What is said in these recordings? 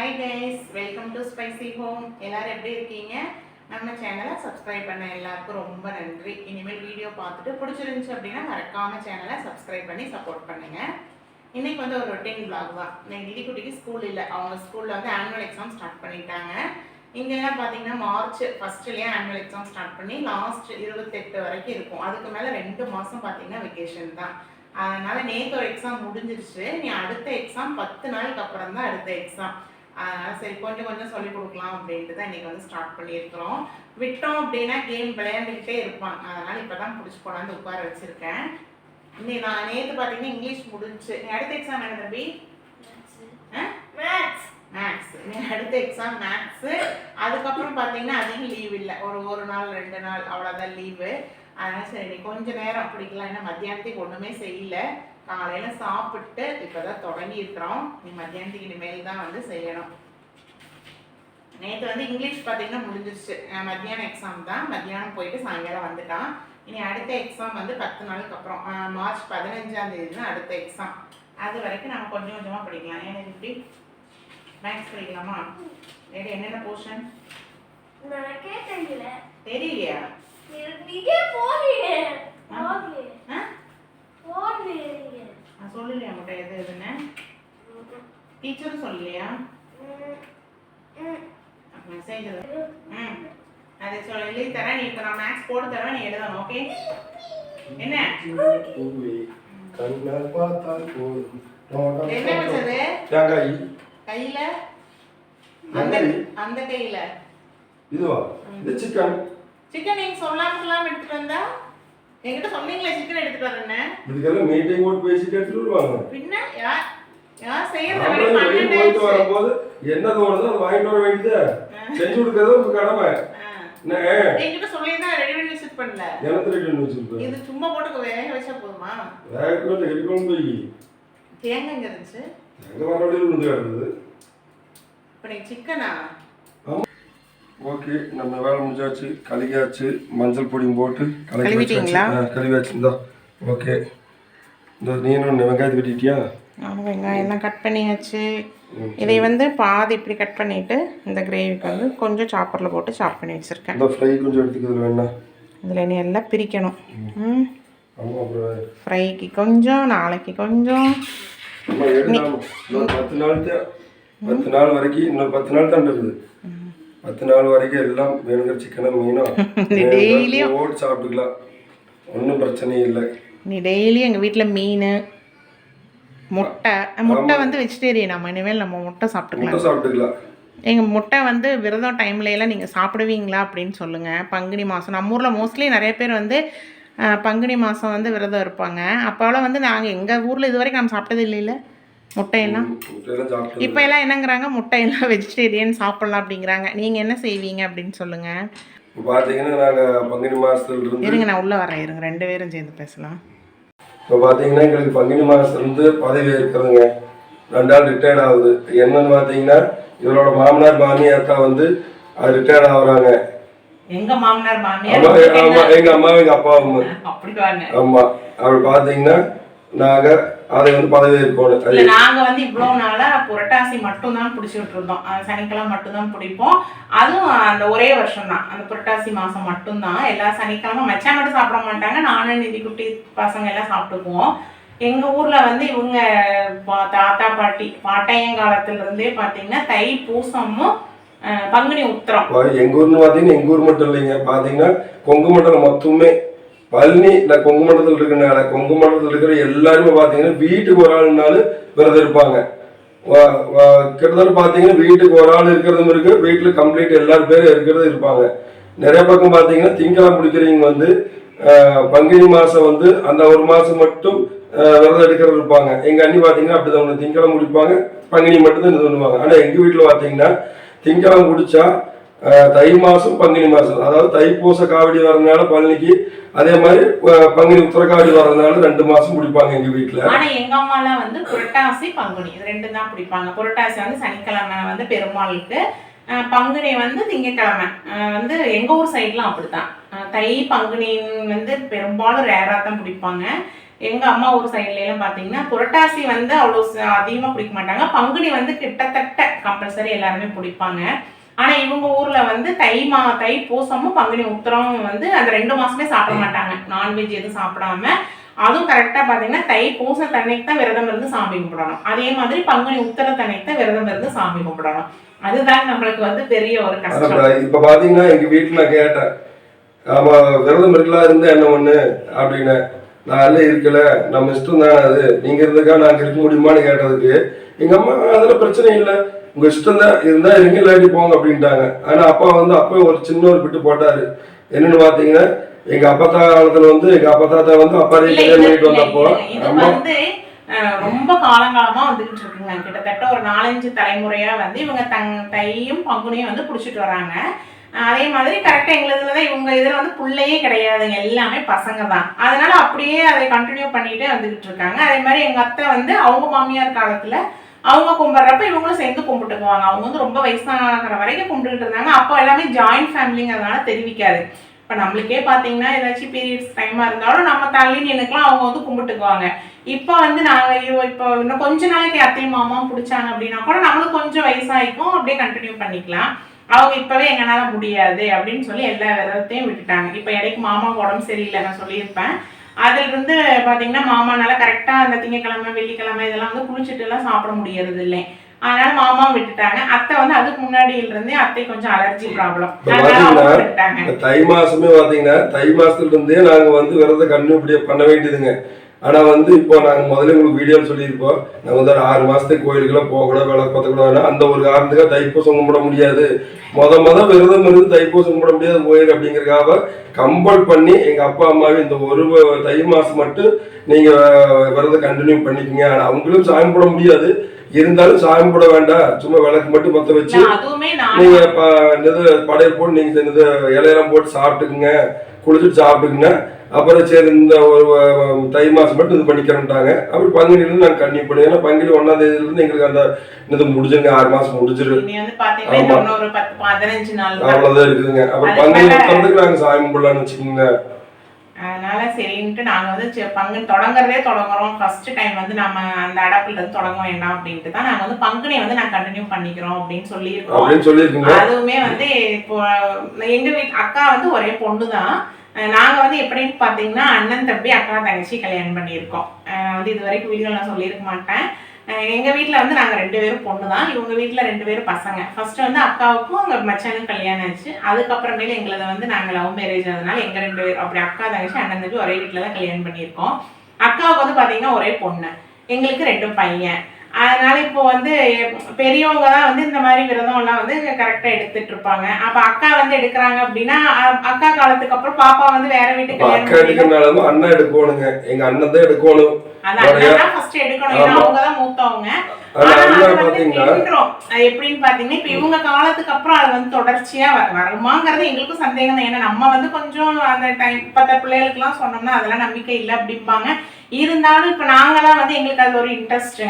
Hi guys welcome to spicy home எல்லாரும் எப்படி இருக்கீங்க? நம்ம சேனலை சப்ஸ்கிரைப் பண்ண எல்லாருக்கும் ரொம்ப நன்றி. இனிமேல் வீடியோ பார்த்துட்டு பிடிச்சிருந்துச்சு அப்படின்னா மறக்காம சேனலை சப்ஸ்கிரைப் பண்ணி சப்போர்ட் பண்ணுங்க. இன்னைக்கு வந்து ஒரு ரொட்டீன் பிளாக் தான் இன்னைக்கு லிடிக்குட்டிக்கு ஸ்கூல் இல்லை. அவங்க ஸ்கூலில் வந்து ஆனுவல் எக்ஸாம் ஸ்டார்ட் பண்ணிட்டாங்க. இங்கெல்லாம் பார்த்தீங்கன்னா மார்ச் ஃபஸ்ட்லேயே ஆனுவல் எக்ஸாம் ஸ்டார்ட் பண்ணி லாஸ்ட் இருபத்தெட்டு வரைக்கும் இருக்கும். அதுக்கு மேலே ரெண்டு மாதம் பார்த்தீங்கன்னா வெக்கேஷன் தான். அதனால நேற்று ஒரு எக்ஸாம் முடிஞ்சிருச்சு. நீ அடுத்த எக்ஸாம் பத்து நாளுக்கு அப்புறம் தான் அடுத்த எக்ஸாம் அதனால சரி கொஞ்சம் கொஞ்சம் சொல்லி கொடுக்கலாம் அப்படின்ட்டு தான் இன்னைக்கு வந்து ஸ்டார்ட் பண்ணியிருக்கிறோம். விட்டோம் அப்படின்னா கேம் விளையாண்டுக்கிட்டே இருப்பாங்க அதனால இப்போ தான் பிடிச்சி கொண்டாந்து உட்கார வச்சிருக்கேன். இன்னைக்கு நான் நேற்று பார்த்தீங்கன்னா இங்கிலீஷ் முடிஞ்சுச்சு நீ அடுத்த எக்ஸாம் என்ன தம்பி? மேத்ஸ் மேக்ஸ் அடுத்த எக்ஸாம் மேக்ஸு அதுக்கப்புறம் பார்த்தீங்கன்னா அதிகம் லீவ் இல்லை. ஒரு ஒரு நாள் ரெண்டு நாள் அவ்வளோதான் லீவு அதனால சரி நீ கொஞ்ச நேரம் பிடிக்கலாம். ஏன்னா மத்தியானத்துக்கு ஒன்றுமே செய்யல. காலையில் சாப்பிட்டு இப்போ தான் தொடங்கி இருக்கிறோம். நீ மத்தியானத்துக்கு இனிமேல் தான் வந்து செய்யணும். நேற்று வந்து இங்கிலீஷ் பார்த்தீங்கன்னா முடிஞ்சிருச்சு. மத்தியானம் எக்ஸாம் தான். மத்தியானம் போயிட்டு சாயங்காலம் வந்துட்டான். இனி அடுத்த எக்ஸாம் வந்து பத்து நாளுக்கு அப்புறம். மார்ச் பதினஞ்சாம் தேதி தான் அடுத்த எக்ஸாம் அது வரைக்கும் நம்ம கொஞ்சம் கொஞ்சமாக படிக்கலாம். ஏன்னா இப்படி? மேக்ஸ் படிக்கலாமா? வேறு என்னென்ன போர்ஷன் தெரியலையா? நீங்க நான் சொல்லலையா உங்கள்கிட்ட எது எதுன்னு? டீச்சரும் சொல்லலையா? மெசேஜ் ம். அதை சொல்லி தரேன். நீ இப்போ நான் மேக்ஸ் போட்டு தரேன் நீ எழுதணும் ஓகே என்ன? பூவே கண்ணால் பார்த்தால் போதும் நோடம் என்ன வச்சது? தேங்காய் கையில? அந்த அந்த கையில. இதுவா? இது சிக்கன் சிக்கன் நீங்க சொல்லாம சொல்லாம எடுத்துட்டு வந்தா? என்கிட்ட சொன்னீங்களே சிக்கன் எடுத்துட்டு வரேன்னு இதுக்கெல்லாம் மீட்டிங் போட்டு பேசிட்டு எடுத்துட்டு வருவாங்க. பின்ன யார் யார் செய்யறது போயிட்டு. வரும்போது என்ன தோணுதோ அதை வாங்கிட்டு வர வேண்டியது செஞ்சு கொடுக்கறது உங்க கடமை. என்கிட்ட சொல்லிதான் ரெடி பண்ணி பண்ணல எனக்கு ரெடி வச்சிருப்பேன். இது சும்மா போட்டு வேக வச்சா போதுமா? வேகத்தில் எடுக்கணும் போய். தேங்காய் இருந்துச்சு? வர வழியில் விழுந்து கிடந்தது இப்ப நீ சிக்கனா ஓகே நம்ம வேலை முடிஞ்சாச்சு. கழுகியாச்சு மஞ்சள் பொடியும் போட்டு கழுவிட்டீங்களா? கழுவியாச்சு. இந்தா ஓகே. இந்த நீ என்ன வெங்காயத்தை வெட்டிட்டியா? நானும் வெங்காயம் எல்லாம் கட் பண்ணியாச்சு. இதை வந்து பாதி இப்படி கட் பண்ணிட்டு இந்த கிரேவிக்கு வந்து கொஞ்சம் சாப்பரில் போட்டு சாப் பண்ணி வச்சிருக்கேன். இந்த ஃப்ரை கொஞ்சம் எடுத்துக்கிறது வேணா. இதில் இனி எல்லாம் பிரிக்கணும். ம். ஃப்ரைக்கு கொஞ்சம் நாளைக்கு கொஞ்சம். பத்து நாள் பத்து நாள் வரைக்கும் இன்னும் பத்து நாள் தான் இருக்குது. பத்து நாள் வரைக்கும் எல்லாம் வேணுங்கிற சிக்கனும் மீனும் டெய்லியும். ஓட்டு சாப்பிட்டுக்கலாம். ஒன்றும் பிரச்சனையும் இல்லை. நீ டெய்லி எங்கள் வீட்டில் மீன் முட்டை முட்டை வந்து வெஜிடேரியன் நம்ம இனிமேல் நம்ம முட்டை சாப்பிட்டுக்கலாம். சாப்பிட்டுக்கலாம். எங்கள் முட்டை வந்து விரதம் டைம்ல எல்லாம் நீங்கள் சாப்பிடுவீங்களா அப்படின்னு சொல்லுங்கள் பங்குனி மாதம் நம்ம ஊரில் மோஸ்ட்லி நிறைய பேர் வந்து பங்குனி மாதம் வந்து விரதம் இருப்பாங்க. அப்போலாம் வந்து நாங்கள் எங்கள் ஊரில் இது வரைக்கும் நம்ம சாப்பிட்டது இல்லைல்ல? முட்டையெல்லாம்? இப்போ எல்லாம் என்னங்கிறாங்க? முட்டையெல்லாம் வெஜிடேரியன் சாப்பிட்லாம் அப்படிங்கிறாங்க. நீங்கள் என்ன செய்வீங்க அப்படின்னு சொல்லுங்கள் இப்போ பார்த்தீங்கன்னா நாங்கள் பங்குனி மாதத்துல இருந்து இருங்க நான் உள்ளே வரேன் இருங்க ரெண்டு பேரும் சேர்ந்து பேசலாம். இப்போ பார்த்தீங்கன்னா எங்களுக்கு பங்குனி மாதத்துல இருந்து பதவி இருக்கிறதுங்க ரெண்டு நாள் ரிட்டையர்ட் ஆகுது. என்னன்னு பார்த்தீங்கன்னா இவரோட மாமனார் மாமியார் தான் வந்து அது ரிட்டையர்ட் ஆகுறாங்க. எங்க மாமனார் மாமியார்? ஆமா எங்க அம்மா எங்க அப்படி வாங்க ஆமா. அப்படி பாத்தீங்கன்னா நாங்க அதை வந்து பதவி இருக்கணும் இல்ல அது நாங்க வந்து இவ்வளவு நாளா புரட்டாசி மட்டும் தான் பிடிச்சிட்டு இருந்தோம் சனிக்கிழமை மட்டும் தான் பிடிப்போம். அதுவும் அந்த ஒரே வருஷம் தான் அந்த புரட்டாசி மாசம் மட்டும்தான். எல்லா சனிக்கிழமை மச்சான் மட்டும் சாப்பிட மாட்டாங்க. நானும் நிதி குட்டி பசங்க எல்லாம் சாப்பிட்டுக்குவோம். எங்க ஊர்ல வந்து இவங்க தாத்தா பாட்டி பாட்டையங்காலத்துல இருந்தே பாத்தீங்கன்னா தை பூசமும் பங்குனி உத்திரம். எங்க ஊர்னு பாத்தீங்கன்னா எங்க ஊர் மட்டும் இல்லைங்க. பாத்தீங்கன்னா கொங்கு மண்டலம் மொத்தமே பழனி இந்த கொங்கு மண்டலத்தில் இருக்கிறனால கொங்கு மண்டலத்தில் இருக்கிற எல்லாருமே பார்த்தீங்கன்னா வீட்டுக்கு ஒரு ஆள்னாலும் விரதம் இருப்பாங்க. கிட்டத்தட்ட பார்த்தீங்கன்னா வீட்டுக்கு ஒரு ஆள் இருக்கிறதும் இருக்கு. வீட்டில் கம்ப்ளீட் எல்லாரும் பேரும் இருக்கிறது இருப்பாங்க. நிறைய பக்கம் பார்த்தீங்கன்னா திங்கெல்லாம் பிடிக்கிறவங்க வந்து பங்குனி மாதம் வந்து அந்த ஒரு மாதம் மட்டும் விரதம் எடுக்கிறது இருப்பாங்க. எங்கள் அண்ணி பார்த்தீங்கன்னா அப்படி தான் திங்கெல்லாம் முடிப்பாங்க பங்குனி மட்டும்தான் இது பண்ணுவாங்க. ஆனால் எங்கள் வீட்டில் பார்த்தீங்கன்னா திங்கெல்லாம் முடிச்சா தை மாசம் பங்குனி மாசம். அதாவது தைப்பூச காவடி வரதுனால பழனிக்கு அதே மாதிரி பங்குனி உத்தர காவடி வர்றதுனால ரெண்டு மாசம் பிடிப்பாங்க எங்க வீட்டுல ஆனா எங்க அம்மாலாம் வந்து புரட்டாசி பங்குனி. இது ரெண்டு தான் பிடிப்பாங்க. புரட்டாசி வந்து சனிக்கிழமை வந்து பெருமாளுக்கு. பங்குனி வந்து திங்கக்கிழமை. வந்து எங்க ஊர் சைட்லாம் அப்படித்தான். தை பங்குனி வந்து பெரும்பாலும் ரேரா தான் பிடிப்பாங்க. எங்க அம்மா ஊர் சைட்ல எல்லாம் பாத்தீங்கன்னா புரட்டாசி வந்து அவ்வளவு அதிகமாக அதிகமா பிடிக்க மாட்டாங்க. பங்குனி வந்து கிட்டத்தட்ட கம்பல்சரி எல்லாருமே பிடிப்பாங்க. ஆனா இவங்க ஊர்ல வந்து தை மா தை பூசமும் பங்குனி உத்திரமும் வந்து அந்த ரெண்டு மாசமே சாப்பிட மாட்டாங்க. நான்வெஜ் எதுவும் சாப்பிடாம. அதுவும் கரெக்டா பாத்தீங்கன்னா தை பூச தன்னைக்கு தான் விரதம் இருந்து சாமி கும்பிடணும். அதே மாதிரி பங்குனி உத்திர தன்னைக்கு தான் விரதம் இருந்து சாமி கும்பிடணும். அதுதான் நம்மளுக்கு வந்து பெரிய ஒரு கஷ்டம். இப்ப பாத்தீங்கன்னா எங்க வீட்டுல கேட்டேன். ஆமா விரதம் இருக்கலாம் இருந்தா என்ன ஒண்ணு? அப்படின்னு. நான் இருக்கல நம்ம இஷ்டம் தான் அது. நீங்க இருந்துக்கா நாங்க இருக்க முடியுமான்னு கேட்டதுக்கு எங்க அம்மா அதுல பிரச்சனை இல்லை. உங்க இஷ்டம் தான் இருந்தா இருங்க இல்லாட்டி போங்க அப்படின்ட்டாங்க. ஆனா அப்பா வந்து அப்பா ஒரு சின்ன ஒரு பிட்டு போட்டாரு. என்னன்னு பாத்தீங்கன்னா எங்க அப்பா காலத்துல வந்து எங்க அப்பா தாத்தா வந்து அப்பாரையும் இல்ல, கல்யாணம் பண்ணிட்டு வந்தப்போ ரொம்ப காலங்காலமா வந்துகிட்டு இருக்குங்க. கிட்டத்தட்ட ஒரு நாலஞ்சு தலைமுறையா வந்து இவங்க தங் தையும் பங்குனியும் வந்து புடிச்சிட்டு வராங்க. அதே மாதிரி கரெக்டா எங்களுதுல தான் இவங்க இதுல வந்து புள்ளையே கிடையாதுங்க. எல்லாமே பசங்க தான் அதனால அப்படியே அதை கண்டினியூ பண்ணிட்டே வந்துகிட்டு இருக்காங்க. அதே மாதிரி எங்க அத்தை வந்து அவங்க மாமியார் காலத்துல அவங்க கும்பிட்றப்ப இவங்களும் சேர்ந்து கும்பிட்டுக்குவாங்க. அவங்க வந்து ரொம்ப வயசாகிற வரைக்கும் கும்பிட்டுக்கிட்டு இருந்தாங்க. அப்போ எல்லாமே ஜாயிண்ட் ஃபேமிலிங்கிறதுனால தெரிவிக்காது. இப்போ நம்மளுக்கே பார்த்தீங்கன்னா ஏதாச்சும் பீரியட்ஸ் டைமாக இருந்தாலும் நம்ம தள்ளி எனக்குலாம் அவங்க வந்து கும்பிட்டுக்குவாங்க. இப்போ வந்து நாங்கள் இப்போ இன்னும் கொஞ்ச நாளைக்கு அத்தையும் மாமாவும் பிடிச்சாங்க அப்படின்னா கூட நம்மளுக்கு கொஞ்சம் வயசாகிக்கும் அப்படியே கண்டினியூ பண்ணிக்கலாம். அவங்க இப்போவே எங்களால் முடியாது அப்படின்னு சொல்லி எல்லா விதத்தையும் விட்டுட்டாங்க. இப்போ இடைக்கு மாமாவுக்கு உடம்பு சரியில்லை நான் சொல்லியிருப்பேன். அதுல இருந்து பாத்தீங்கன்னா மாமானால கரெக்டா அந்த திங்கக்கிழமை வெள்ளிக்கிழமை இதெல்லாம் வந்து குளிச்சுட்டு எல்லாம் சாப்பிட முடியறது இல்லை அதனால மாமா விட்டுட்டாங்க. அத்தை வந்து அதுக்கு முன்னாடியில இருந்தே அத்தை கொஞ்சம் அலர்ஜி ப்ராப்ளம் தை மாசமே பாத்தீங்கன்னா தை மாசத்துல இருந்தே நாங்க வந்து விரத கண்ணு இப்படி பண்ண வேண்டியதுங்க. ஆனா வந்து இப்போ நாங்க முதல்ல உங்களுக்கு வீடியோ சொல்லியிருப்போம். நாங்க வந்து ஒரு ஆறு மாசத்துக்கு கோயிலுக்கெல்லாம் போகக்கூடாது விளக்கு பத்தக்கூடாது அந்த ஒரு காரணத்துக்காக தைப்பூசம் கும்பிட முடியாது. முத முத விரதம் இருந்து தைப்பூசம் கும்பிட முடியாது கோயில் அப்படிங்கறதுக்காக கம்பல் பண்ணி எங்க அப்பா அம்மாவே இந்த ஒரு தை மாசம் மட்டும் நீங்க விரதம் கண்டினியூ பண்ணிக்கங்க. ஆனா அவங்களும் சாமி போட முடியாது. இருந்தாலும் சாமி போட வேண்டாம். சும்மா விளக்கு மட்டும் பத்த வச்சு நீங்க படையல் போட்டு நீங்க இலையெல்லாம் போட்டு சாப்பிட்டுக்குங்க. குளிச்சுட்டு சாப்பிட்டுக்குங்க. அப்புறம் சரி இந்த ஒரு தை மாசம் மட்டும் இது பண்ணிக்கிறேன்ட்டாங்க. அப்புறம் பங்குனியிலிருந்து நாங்கள் கண்ணி பண்ணி ஏன்னா பங்குனி ஒன்னாம் தேதியில இருந்து எங்களுக்கு அந்த இது முடிஞ்சுங்க ஆறு மாசம் முடிஞ்சிரு இனி வந்து பாத்தீங்கன்னா ஆமா. இன்னும் ஒரு பத்து பதினஞ்சு நாள் தான். அவ்வளவுதான் இருக்குதுங்க. அப்புறம் பங்குனி மேல- முத்தறதுக்கு நாங்க சாமி கும்பிடலாம்னு வச்சுக்கோங்க. அதனால சரின்ட்டு நாங்க வந்து பங்கு தொடங்குறதே தொடங்குறோம். ஃபர்ஸ்ட் டைம் வந்து நம்ம அந்த அடப்புல இருந்து தொடங்க வேண்டாம் அப்படின்ட்டு தான் நாங்க வந்து பங்குனியை வந்து நாங்க கண்டினியூ பண்ணிக்கிறோம் அப்படின்னு சொல்லியிருக்கோம். அதுவுமே வந்து இப்போ எங்க வீட் அக்கா வந்து ஒரே பொண்ணு தான் நாங்கள் வந்து எப்படின்னு பார்த்தீங்கன்னா அண்ணன் தம்பி அக்கா தங்கச்சி கல்யாணம் பண்ணியிருக்கோம். வந்து இது வரைக்கும் வீடியோ நான் சொல்லியிருக்க மாட்டேன். எங்கள் வீட்டில் வந்து நாங்கள் ரெண்டு பேரும் பொண்ணு தான். இவங்க வீட்டில் ரெண்டு பேரும் பசங்க. ஃபஸ்ட்டு வந்து அக்காவுக்கும் அங்கே மச்சானுக்கும் கல்யாணம் ஆச்சு. அதுக்கப்புறமேல எங்களது வந்து நாங்கள் லவ் மேரேஜ் அதனால எங்கள் ரெண்டு பேரும் அப்படி அக்கா தங்கச்சி அண்ணன் தம்பி ஒரே வீட்டில் தான் கல்யாணம் பண்ணியிருக்கோம். அக்காவுக்கு வந்து பார்த்தீங்கன்னா ஒரே பொண்ணு. எங்களுக்கு ரெண்டும் பையன். அதனால இப்போ வந்து பெரியவங்க தான் வந்து இந்த மாதிரி விரதம் எல்லாம் வந்து கரெக்டா எடுத்துட்டு இருப்பாங்க அப்ப அக்கா வந்து எடுக்கிறாங்க அப்படின்னா அக்கா காலத்துக்கு அப்புறம் பாப்பா வந்து வேற வீட்டுக்கு அக்கா எடுக்கிறனாலும் அண்ணன் எடுக்கணுங்க. எங்க அண்ணன் தான் எடுக்கணும். அது அண்ணன் தான் ஃபர்ஸ்ட் எடுக்கணும். ஏன்னா. அவங்க தான் மூத்தவங்க. எப்படின்னு பாத்தீங்கன்னா இப்ப இவங்க காலத்துக்கு அப்புறம் அது வந்து தொடர்ச்சியா வருமாங்கிறது எங்களுக்கும் சந்தேகம் தான். ஏன்னா நம்ம வந்து கொஞ்சம் அந்த டைம் பத்த பிள்ளைகளுக்கு எல்லாம் சொன்னோம்னா அதெல்லாம் நம்பிக்கை இல்லை அப்படிம்பாங்க. இருந்தாலும் இப்ப நாங்களாம் வந்து எங்களுக்கு அது ஒரு இன்ட்ரெஸ்ட்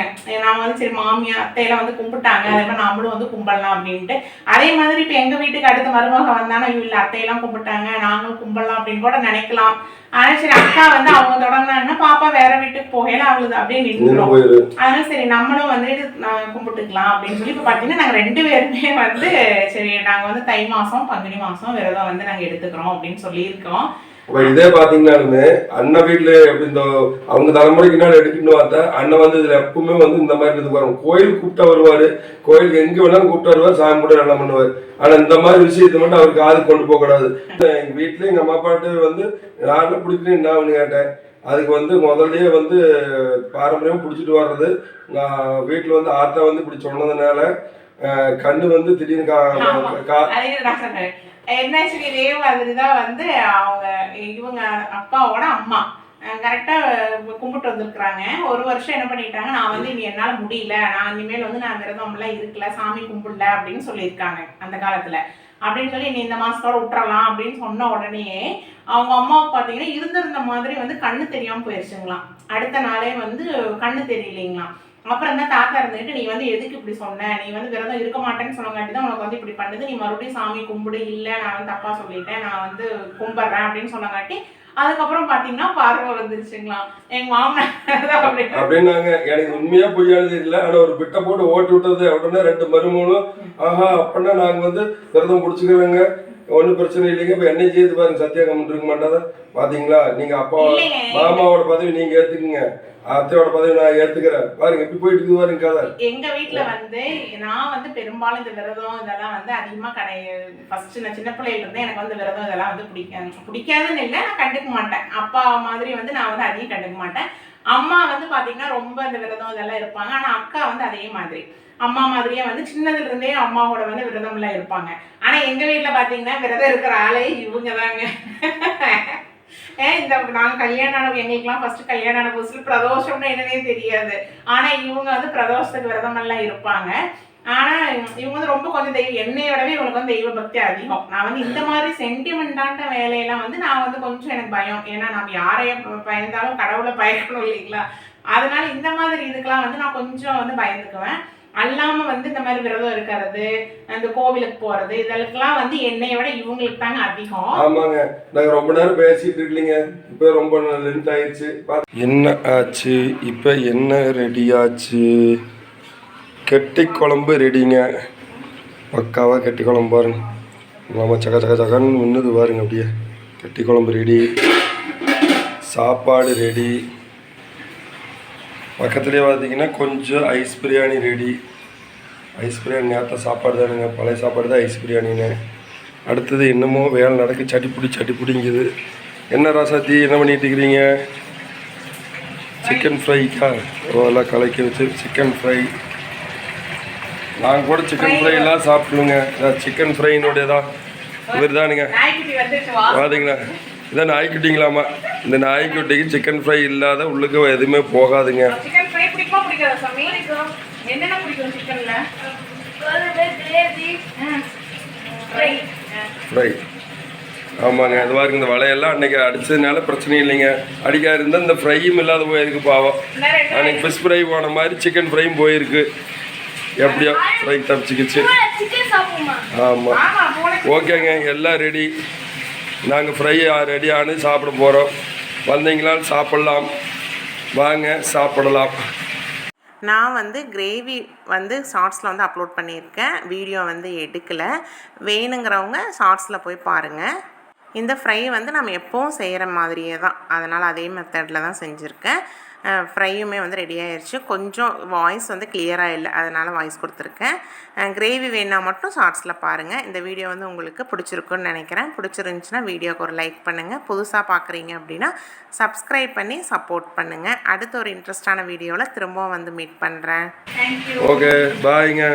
நாம வந்து சரி மாமியா அத்தையெல்லாம் வந்து கும்பிட்டாங்க. அதே மாதிரி நாமளும் வந்து கும்பிடலாம் அப்படின்ட்டு. அதே மாதிரி இப்ப எங்க வீட்டுக்கு அடுத்த மருமக வந்தானா ஐயோ இல்ல அத்தையெல்லாம் கும்பிட்டாங்க நாங்களும் கும்பிடலாம் அப்படின்னு கூட நினைக்கலாம். ஆனா சரி அக்கா வந்து அவங்க தொடங்கினாங்கன்னா பாப்பா வேற வீட்டுக்கு போகையில அவளுக்கு அப்படியே நின்று நின்றுடும் அதனால சரி நம்மளும் வந்து நான் கும்பிட்டுக்கலாம் அப்படின்னு சொல்லி இப்போ பார்த்தீங்கன்னா நாங்கள் ரெண்டு பேருமே வந்து சரி நாங்கள் வந்து தை மாதம் பங்குனி மாதம் விரதம் வந்து நாங்கள் எடுத்துக்கிறோம் அப்படின்னு சொல்லியிருக்கோம். அப்ப இதே பாத்தீங்கன்னாலுமே அண்ணன் வீட்டுல எப்படி இந்த அவங்க தலைமுறைக்கு நாள் எடுக்கணும் பார்த்தா அண்ணன் வந்து இதுல எப்பவுமே வந்து இந்த மாதிரி இது வரும் கோயிலுக்கு கூப்பிட்டா வருவாரு. கோயிலுக்கு எங்க வேணாலும் கூப்பிட்டு வருவார் சாமி கூட நல்லா பண்ணுவார். ஆனா இந்த மாதிரி விஷயத்தை மட்டும் அவருக்கு காது கொண்டு போக கூடாது. எங்க வீட்டுல எங்க அம்மா பாட்டு வந்து நான் பிடிக்கிறேன் என்ன கேட்டேன். அதுக்கு வந்து முதல்லயே வந்து பாரம்பரியம் பிடிச்சிட்டு வர்றது நான் வீட்டுல வந்து ஆத்தா வந்து இப்படி சொன்னதுனால கண்ணு வந்து திடீர்னு. கா- கா- அதே என்னாச்சு மாதிரி தான் வந்து அவங்க இவங்க அப்பாவோட அம்மா. கரெக்டாக கும்பிட்டு வந்திருக்கிறாங்க. ஒரு வருஷம் என்ன பண்ணிட்டாங்க நான் வந்து இனி என்னால் முடியல நான் இனிமேல் வந்து நான் விரதம்லாம் இருக்கல சாமி கும்பிடல அப்படின்னு சொல்லியிருக்காங்க அந்த காலத்தில். அப்படின்னு சொல்லி நீ இந்த மாதத்தோட விட்டுறலாம் அப்படின்னு சொன்ன உடனே அவங்க அம்மாவுக்கு பார்த்தீங்கன்னா இருந்திருந்த மாதிரி வந்து கண்ணு தெரியாமல் போயிடுச்சுங்களாம் அடுத்த நாளே வந்து கண்ணு தெரியலைங்களாம். அப்புறம் தான் தாத்தா இருந்துட்டு நீ வந்து எதுக்கு இப்படி சொன்ன? நீ வந்து விரதம் இருக்க மாட்டேன்னு சொன்னங்காட்டி தான் உனக்கு வந்து இப்படி பண்ணுது. நீ மறுபடியும் சாமி கும்பிடு இல்லை நான் வந்து தப்பா சொல்லிட்டேன். நான் வந்து கும்பிட்றேன் அப்படின்னு சொன்னங்காட்டி அதுக்கப்புறம் பாத்தீங்கன்னா பார்வை வந்துருச்சுங்களாம் எங்க மாமனார் அப்படின்னு அப்படின்னாங்க. எனக்கு உண்மையா பொய்யானது தெரியல ஆனா ஒரு பிட்டை போட்டு ஓட்டி விட்டது உடனே ரெண்டு மருமகளும் ஆஹா அப்படின்னா நாங்க வந்து விரதம் பிடிச்சிக்கிறோங்க ஒன்றும் பிரச்சனை இல்லைங்க. இப்போ என்னை செய்து பாருங்க. சத்தியாகம் இருக்க மாட்டாத? பாத்தீங்களா? நீங்க அப்பா மாமாவோட பதவி நீங்க ஏத்துக்குங்க. அத்தையோட பதவி நான் ஏத்துக்கிறேன். பாருங்க எப்படி போயிட்டு இருக்குது பாருங்க கதை. எங்க வீட்ல வந்து நான் வந்து பெரும்பாலும் இந்த விரதம் இதெல்லாம் வந்து அதிகமா கிடையாது ஃபர்ஸ்ட் நான் சின்ன பிள்ளையில இருந்தே எனக்கு வந்து விரதம் இதெல்லாம் வந்து பிடிக்காது. பிடிக்காதுன்னு இல்லை நான் கண்டுக்க மாட்டேன். அப்பா மாதிரி வந்து நான் வந்து அதையும் கண்டுக்க மாட்டேன். அம்மா வந்து பாத்தீங்கன்னா ரொம்ப இந்த விரதம் இதெல்லாம் இருப்பாங்க. ஆனா அக்கா வந்து அதே மாதிரி. அம்மா மாதிரியே வந்து சின்னதுல இருந்தே அம்மாவோட வந்து விரதம் எல்லாம் இருப்பாங்க. ஆனா எங்க வீட்டில் பாத்தீங்கன்னா விரதம் இருக்கிற ஆளே இவங்க தாங்க ஏன் இந்த நாங்க கல்யாணம் ஆனவங்க எங்களுக்குலாம் ஃபர்ஸ்ட் கல்யாணம் ஆன புதுசுல பிரதோஷம்னு என்னன்னே தெரியாது. ஆனா இவங்க வந்து பிரதோஷத்துக்கு விரதம் எல்லாம் இருப்பாங்க. ஆனா இவங்க வந்து ரொம்ப கொஞ்சம் தெய்வம் என்னையோடவே இவங்களுக்கு வந்து தெய்வ பக்தி அதிகம். நான் வந்து இந்த மாதிரி சென்டிமெண்டான வேலையெல்லாம் வந்து நான் வந்து கொஞ்சம் எனக்கு பயம். ஏன்னா நம்ம யாரைய பயந்தாலும் கடவுளை பயக்கணும் இல்லைங்களா? அதனால இந்த மாதிரி இதுக்கெல்லாம் வந்து நான் கொஞ்சம் வந்து பயந்துக்குவேன். அல்லாம வந்து இந்த மாதிரி விரதம் இருக்கிறது அந்த கோவிலுக்கு போறது இதெல்லாம் வந்து என்னைய விட இவங்களுக்கு தாங்க அதிகம். ஆமாங்க. நாங்க ரொம்ப நேரம் பேசிட்டு இருக்கீங்க. இப்போ ரொம்ப லென்த் ஆயிடுச்சு என்ன ஆச்சு? இப்போ என்ன ரெடி ஆச்சு? கெட்டி குழம்பு ரெடிங்க பக்காவாக கெட்டி குழம்பு பாருங்க. நம்ம சக சக சகன்னு மின்னுது பாருங்க அப்படியே. கெட்டி குழம்பு ரெடி சாப்பாடு ரெடி பக்கத்துலேயே பார்த்தீங்கன்னா கொஞ்சம் ice biryani ready ice biryani நேற்ற சாப்பாடு தானுங்க பழைய சாப்பாடு தான் ஐஸ் பிரியாணின்னு அடுத்தது என்னமோ வேலை நடக்கு. சட்டிப்புடி சட்டிப்புடிங்குது. என்ன ராசாத்தி என்ன பண்ணிட்டு இருக்கிறீங்க? சிக்கன் ஃப்ரைக்கா எல்லாம் கலக்கி வச்சு சிக்கன் ஃப்ரை நான் கூட சிக்கன் ஃப்ரை எல்லாம் சாப்பிடுங்க சிக்கன் ஃப்ரைனுடைய தான் இவர் தானுங்க பார்த்தீங்களா இதான் நாய்க்குட்டிங்களாமா இந்த நாய்க்குட்டிக்கு சிக்கன் ஃப்ரை இல்லாத உள்ளுக்கு எதுவுமே போகாதுங்க. சிக்கன் ஃப்ரை பிடிக்குமா பிடிக்காதா சாமி? என்னென்ன பிடிக்கும் சிக்கன்ல கிரேவி ஃப்ரை ஃப்ரை ஆமாங்க. இது பாருங்க இந்த வலையெல்லாம் அன்னைக்கு அடிச்சதுனால பிரச்சனை இல்லைங்க. அடிக்காது இருந்தால் இந்த ஃப்ரையும் இல்லாத போயிருக்கு பாவம். அன்னைக்கு ஃபிஷ் ஃப்ரை போன மாதிரி சிக்கன் ஃப்ரையும் போயிருக்கு. எப்படியோ ஃப்ரை தப்பிச்சுக்கிச்சு. சிக்கன் சாப்பிடுமா ஆமாம் ஓகேங்க எல்லாம் ரெடி நாங்கள் ஃப்ரை ரெடியானு சாப்பிட போகிறோம் வந்தீங்களா? சாப்பிட்லாம். வாங்க சாப்பிடலாம். நான் வந்து கிரேவி வந்து ஷார்ட்ஸில் வந்து அப்லோட் பண்ணியிருக்கேன். வீடியோ வந்து எடுக்கலை. வேணுங்கிறவங்க ஷார்ட்ஸில் போய் பாருங்கள் இந்த ஃப்ரை வந்து நம்ம எப்போவும் செய்கிற மாதிரியே தான். அதனால் அதே மெத்தடில் தான் செஞ்சுருக்கேன். ஃப்ரையுமே வந்து ரெடி ஆயிடுச்சு கொஞ்சம் வாய்ஸ் வந்து கிளியராக இல்லை. அதனால் வாய்ஸ் கொடுத்துருக்கேன். கிரேவி வேணால் மட்டும் ஷார்ட்ஸில் பாருங்கள் இந்த வீடியோ வந்து உங்களுக்கு பிடிச்சிருக்குன்னு நினைக்கிறேன். பிடிச்சிருந்துச்சுன்னா வீடியோக்கு ஒரு லைக் பண்ணுங்கள் புதுசாக பார்க்குறீங்க அப்படின்னா சப்ஸ்கிரைப் பண்ணி சப்போர்ட் பண்ணுங்கள் அடுத்த ஒரு இன்ட்ரெஸ்டான வீடியோவில் திரும்பவும் வந்து மீட் பண்ணுறேன் ஓகே பாய்ங்க